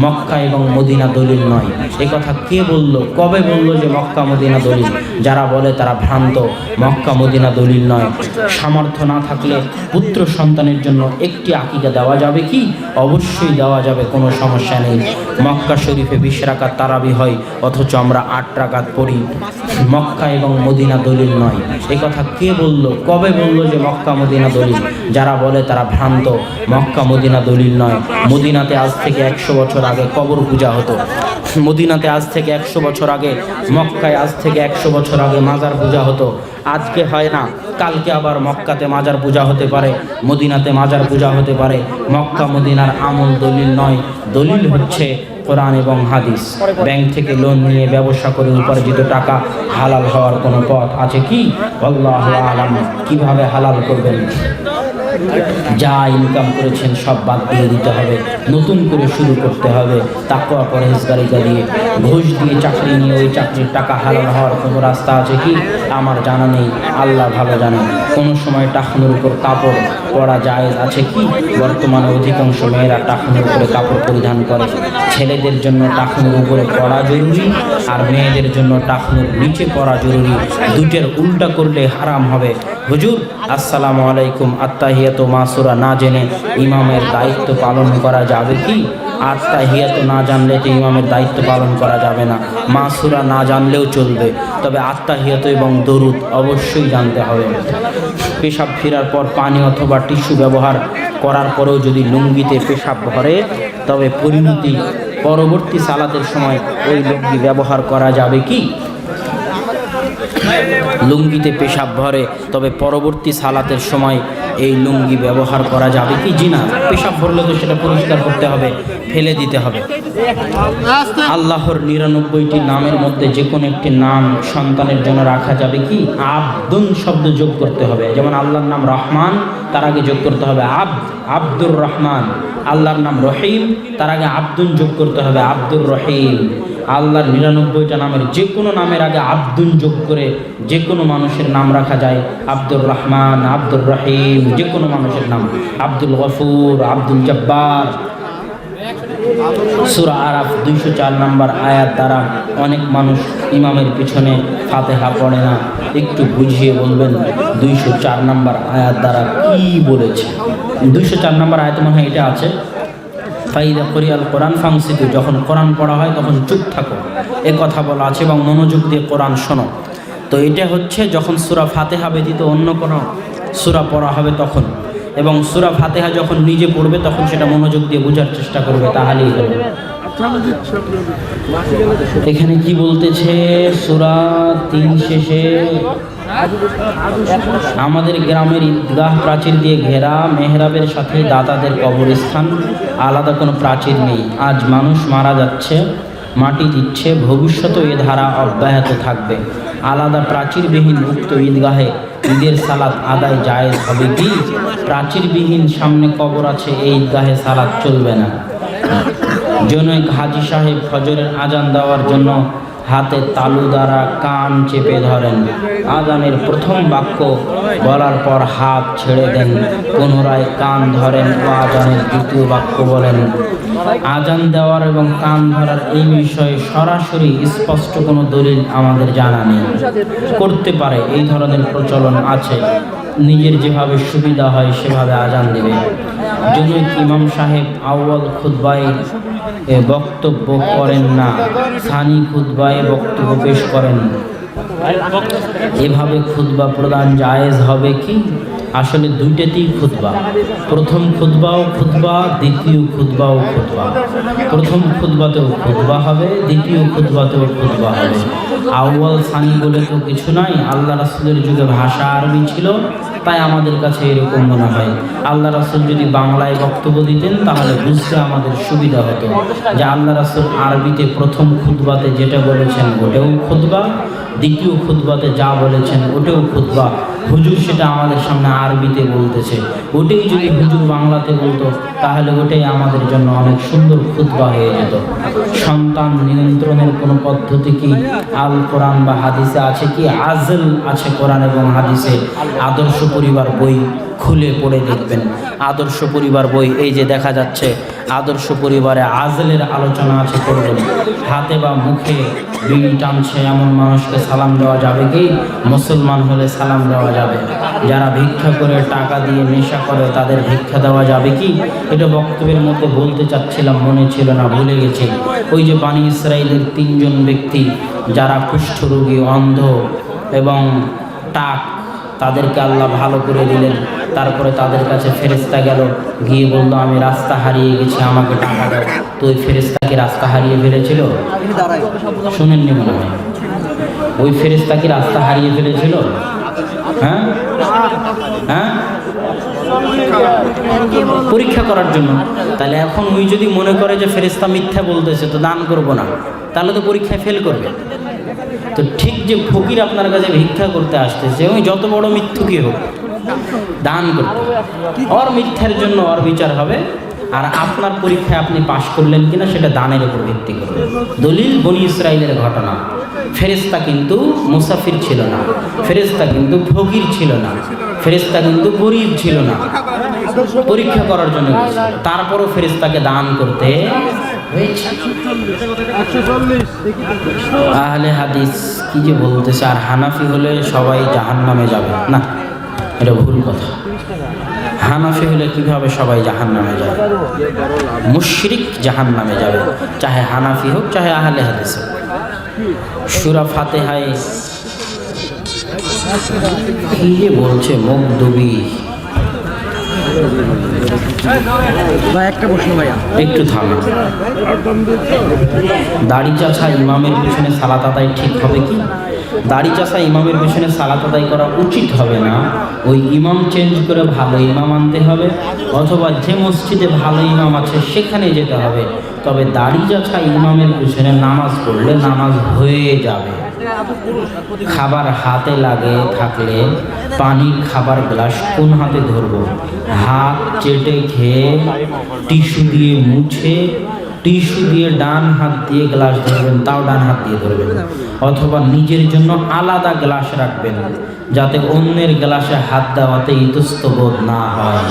মক্কা এবং মদিনা দলিল নয়। এ কথা কে বলল? কবে বলল যে মক্কা, মদিনা দলিল? যারা বলে তারা ভ্রান্ত। মক্কা, মদিনা দলিল নয়। সামর্থ্য না থাকলে পুত্র সন্তানের জন্য একটি আকিকা দেওয়া যাবে কি? অবশ্যই দেওয়া যাবে, কোনো সমস্যা নেই। মক্কা শরীফে বিশ রাকাত তারাবি হয়, অথচ আমরা আট রাকাত পড়ি। মক্কা এবং মদিনা দলিল নয়। এ কথা কে বলল? কবে বলল যে মক্কা, মদিনা দলিল? যারা বলে তারা ভ্রান্ত। মক্কা, মদিনা দলিল নয়। মদিনাতে আজ থেকে একশো বছর আগে কবর পূজা হতো। মদিনাতে আজ থেকে একশো বছর আগে, মক্কায় আজ থেকে একশো বছর আগে মাজার পূজা হতো। আজকে হয় না, কালকে আবার মক্কাতে মাজার পূজা হতে পারে, মদিনাতে মাজার পূজা হতে পারে। মক্কা মদিনার আমল দলিল নয়, দলিল হচ্ছে কোরআন এবং হাদিস। ব্যাংক থেকে লোন নিয়ে ব্যবসা করে উপার্জিত টাকা হালাল হওয়ার কোনো পথ আছে কি? আল্লাহ আলাম। কীভাবে হালাল করবেন? যা ইনকাম করেছেন, সব বাদ দিয়ে দিতে হবে। নতুন করে শুরু করতে হবে। তাকওয়া পরহেজগারিতা দিয়ে। ঘুষ দিয়ে চাকরি নিয়ে ওই চাকরির টাকা হালাল হওয়ার কোনো রাস্তা আছে কি? আমার জানা নেই। আল্লাহ ভালো জানেন। কোনো সময় টাকনুর উপর কাপড় পরা যায় আছে কি? বর্তমানে অধিকাংশ মেয়েরা টাকনুর উপরে কাপড় পরিধান করে। ছেলেদের জন্য টাকনুর উপরে পড়া জরুরি আর মেয়েদের জন্য টাকনুর নিচে পড়া জরুরি। দুটের উল্টা করলে হারাম হবে। হুজুর, আসসালামু আলাইকুম আত্মাহিয়াত মাসুরা না জেনে ইমামের দায়িত্ব পালন করা যাবে কি? আত্মাহিয়াত না জানলে তো ইমামের দায়িত্ব পালন করা যাবে না। মাসুরা না জানলেও চলবে। তবে আত্মাহিয়াত এবং দরুদ অবশ্যই জানতে হবে। পেশাব ফেরার পর পানি অথবা টিস্যু ব্যবহার করার পরেও যদি লুঙ্গিতে পেশাব ভরে তবে পরিণতি পরবর্তী সালাতের সময় ওই লুঙ্গি ব্যবহার করা যাবে কি? লুঙ্গিতে পেশাব ভরে, তবে পরবর্তী সালাতের সময় এই লুঙ্গি ব্যবহার করা যাবে কি? জি না, পেশাব ভরলে তো সেটা পরিষ্কার করতে হবে, ফেলে দিতে হবে। আল্লাহর নিরানব্বইটি নামের মধ্যে যে কোনো একটি নাম সন্তানের জন্য রাখা যাবে কি? আব্দুন শব্দ যোগ করতে হবে। যেমন আল্লাহর নাম রহমান, তার আগে যোগ করতে হবে আব, আব্দুর রহমান। আল্লাহর নাম রহিম, তার আগে আব্দুন যোগ করতে হবে আব্দুর রহিম। আল্লাহর নিরানব্বইটা নামের যে কোনো নামের আগে আব্দুল যোগ করে যে কোনো মানুষের নাম রাখা যায়। আব্দুর রহমান, আব্দুর রহিম যে কোনো মানুষের নাম। আব্দুল গফুর, আব্দুল জব্বার। সুরা আরাফ দুইশো চার নম্বর আয়াত দ্বারা অনেক মানুষ ইমামের পিছনে ফাতেহা পড়ে না। একটু বুঝিয়ে বলবেন দুইশো চার নম্বর আয়াত দ্বারা কি বলেছে? দুইশো চার নম্বর আয়াত মনে হয় এটা আছে। ফাইদা করিয়াল কোরআন ফাংসিকে যখন কোরআন পড়া হয় তখন চুপ থাকো। এ কথা বলা আছে এবং মনোযোগ দিয়ে কোরআন শোনো। তো এটা হচ্ছে যখন সুরা ফাতেহা ব্যতীত অন্য কোনো সুরা পড়া হবে তখন। এবং সুরা ফাতেহা যখন নিজে পড়বে তখন সেটা মনোযোগ দিয়ে বোঝার চেষ্টা করবে, তাহলেই হবে। এখানে কি বলতেছে? সুরা তিন শেষে আমাদের গ্রামের ঈদগাহ প্রাচীর দিয়ে ঘেরা মেহরাবের সাথে দাতাদের কবরস্থান। আলাদা কোনো প্রাচীর নেই। আজ মানুষ মারা যাচ্ছে, মাটি দিচ্ছে, ভবিষ্যতেও এ ধারা অব্যাহত থাকবে। আলাদা প্রাচীরবিহীন উক্ত ঈদগাহে ঈদের সালাদ আদায় জায়েজ হবে কি? প্রাচীরবিহীন সামনে কবর আছে, এই ঈদগাহে সালাদ চলবে না। জনৈক হাজি সাহেব ফজরের আজান দেওয়ার জন্য হাতে তালু দ্বারা কান চেপে ধরেন। আজানের প্রথম বাক্য বলার পর হাত ছেড়ে দেন। পুনরায় কান ধরেন ও আজানের দ্বিতীয় বাক্য বলেন। আজান দেওয়ার এবং কান ধরার এই বিষয়ে সরাসরি স্পষ্ট কোনো দলিল আমাদের জানা নেই। করতে পারে, এই ধরনের প্রচলন আছে। নিজের যেভাবে সুবিধা হয় সেভাবে আজান দেবে। জনৈক ইমাম সাহেব আউয়াল খুদ্বায় এ বক্তব্য করেন না। সানি খুদ্বায় বক্তব্য পেশ করেন। এভাবে খুতবা প্রদান জায়েজ হবে কি? আসলে দুইটাতেই খুতবা। প্রথম খুতবাও খুতবা, দ্বিতীয় খুতবাও খুতবা। প্রথম খুতবাতেও খুতবা হবে, দ্বিতীয় খুতবাতেও খুতবা হবে। আউয়াল সানি বলে তো কিছু নাই। আল্লাহ রাসুলের যুগে ভাষা আরবি ছিল। তাই আমাদের কাছে এরকম মনে হয়। আল্লাহ রাসুল যদি বাংলায় বক্তব্য দিতেন, তাহলে বুঝতে আমাদের সুবিধা হতো। যে আল্লাহ রাসুল আরবিতে প্রথম খুদবাতে যেটা বলেছেন, ওটাও খুদবা দ্বিতীয় খুদবাতে যা বলেছেন, ওটাও খুতবা। হুজুর সেটা আমাদের সামনে আরবিতে বলতেছে। ওটাই যদি হুজুর বাংলাতে বলতো, তাহলে ওটাই আমাদের জন্য অনেক সুন্দর খুতবা হয়ে যেত। সন্তান নিয়ন্ত্রণের কোনো পদ্ধতি কি? আল কোরআন বা হাদিসে আছে কি? আজল আছে কোরআন এবং হাদিসে। আদর্শ পরিবার বই খুলে পড়ে দেখবেন। আদর্শ পরিবার বই, এই যে দেখা যাচ্ছে, আদর্শ পরিবারে আজলের আলোচনা আছে করবেন হাতে বা মুখে বিড়ি টানছে এমন মানুষকে সালাম দেওয়া যাবে কি? মুসলমান হলে সালাম দেওয়া যাবে। যারা ভিক্ষা করে টাকা দিয়ে নেশা করে তাদের ভিক্ষা দেওয়া যাবে কি? এটা বক্তব্যের মধ্যে বলতে চাচ্ছিলাম মনে ছিল না ভুলে গেছি। ওই যে বাণী ইসরায়েলের তিনজন ব্যক্তি যারা কুষ্ঠরোগী অন্ধ এবং টাক তাদেরকে আল্লাহ ভালো করে দিলেন। তারপরে তাদের কাছে ফেরেস্তা গেল গিয়ে বলল আমি রাস্তা হারিয়ে গেছি আমাকে টাকা দাও। তো ওই ফেরেস্তাকে রাস্তা হারিয়ে ফেলেছিল? শুনেননি মনে হয়। ওই ফেরেস্তা কি রাস্তা হারিয়ে ফেলেছিল? হ্যাঁ? হ্যাঁ? পরীক্ষা করার জন্য। তাহলে এখন ওই যদি মনে করে যে ফেরেস্তা মিথ্যা বলতেছে, তো দান করব না। তাহলে তো পরীক্ষায় ফেল করবে। তো ঠিক যে ফকির আপনার কাছে ভিক্ষা করতে আসতেছে ওই যত বড় মিথ্যুকই হোক, দান করতে হবে। ওর মিথ্যার জন্য ওর বিচার হবে। আর আপনার পরীক্ষায় আপনি পাশ করলেন কিনা সেটা দানের উপর ভিত্তি করবে দলিল বনি ইসরায়েলের ঘটনা। ফেরেস্তা কিন্তু মুসাফির ছিল না। ফেরেস্তা কিন্তু ফকির ছিল না। ফেরেস্তা কিন্তু গরিব ছিল না। পরীক্ষা করার জন্য তারপরও ফেরেস্তাকে দান করতে আহলে হাদিস কি যে বলতেছে, আর হানাফি হলে সবাই জাহান নামে যাবে। না, এটা ভুল কথা। হানাফি হলে কীভাবে সবাই জাহান নামে যাবে? মুশরিক জাহান নামে যাবে। চাহে হানাফি হোক চাহে আহলে হাদিস হোক। সুরা ফাতেহায় কি যে বলছে মুখ ভাই একটা প্রশ্ন ভাইয়া। একটু থামো। দাড়ি চাষা ইমামের পেছনে সালাত আদায় ঠিক হবে কি? দাড়ি চাষা ইমামের পেছনে সালাত আদায় করা উচিত হবে না। ওই ইমাম চেঞ্জ করে ভালো ইমাম আনতে হবে অথবা যে মসজিদে ভালো ইমাম আছে সেখানে যেতে হবে। তবে দাড়ি চাষা ইমামের পেছনে নামাজ পড়লে নামাজ হয়ে যাবে। খাবার হাতে লাগে থাকলে পানির খাবার গ্লাস কোন হাতে ধরবো? হাত চেটে খেয়ে টিস্যু দিয়ে মুছে টিস্যু দিয়ে ডান হাত দিয়ে গ্লাস ধরবেন, তাও ডান হাত দিয়ে ধরবেন। অথবা নিজের জন্য আলাদা গ্লাস রাখবেন, যাতে অন্যের গ্লাসে হাত দেওয়াতে ইতস্তবোধ না হয়।